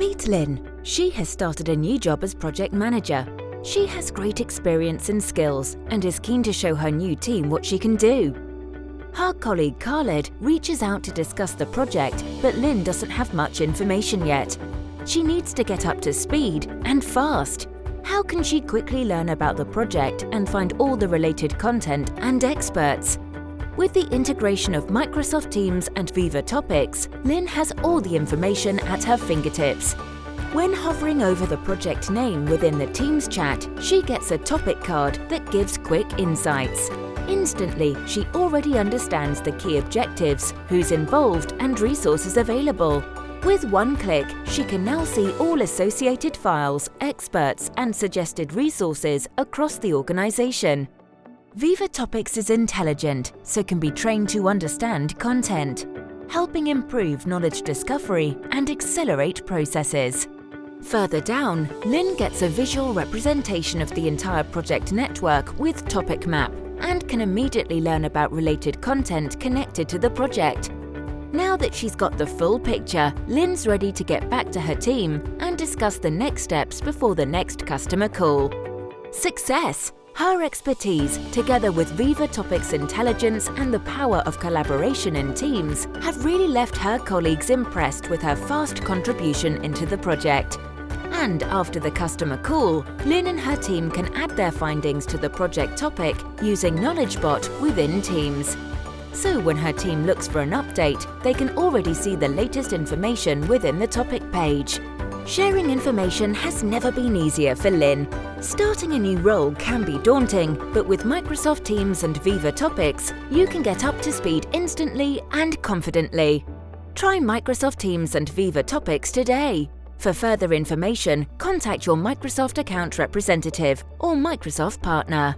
Meet Lynn. She has started a new job as project manager. She has great experience and skills and is keen to show her new team what she can do. Her colleague Khaled reaches out to discuss the project, but Lynn doesn't have much information yet. She needs to get up to speed and fast. How can she quickly learn about the project and find all the related content and experts? With the integration of Microsoft Teams and Viva Topics, Lynn has all the information at her fingertips. When hovering over the project name within the Teams chat, she gets a topic card that gives quick insights. Instantly, she already understands the key objectives, who's involved, and resources available. With one click, she can now see all associated files, experts, and suggested resources across the organization. Viva Topics is intelligent, so can be trained to understand content, helping improve knowledge discovery and accelerate processes. Further down, Lynn gets a visual representation of the entire project network with Topic Map and can immediately learn about related content connected to the project. Now that she's got the full picture, Lynn's ready to get back to her team and discuss the next steps before the next customer call. Success! Her expertise, together with Viva Topics intelligence and the power of collaboration in teams, have really left her colleagues impressed with her fast contribution into the project. And after the customer call, Lynn and her team can add their findings to the project topic using KnowledgeBot within Teams. So when her team looks for an update, they can already see the latest information within the topic page. Sharing information has never been easier for Lynn. Starting a new role can be daunting, but with Microsoft Teams and Viva Topics, you can get up to speed instantly and confidently. Try Microsoft Teams and Viva Topics today. For further information, contact your Microsoft account representative or Microsoft partner.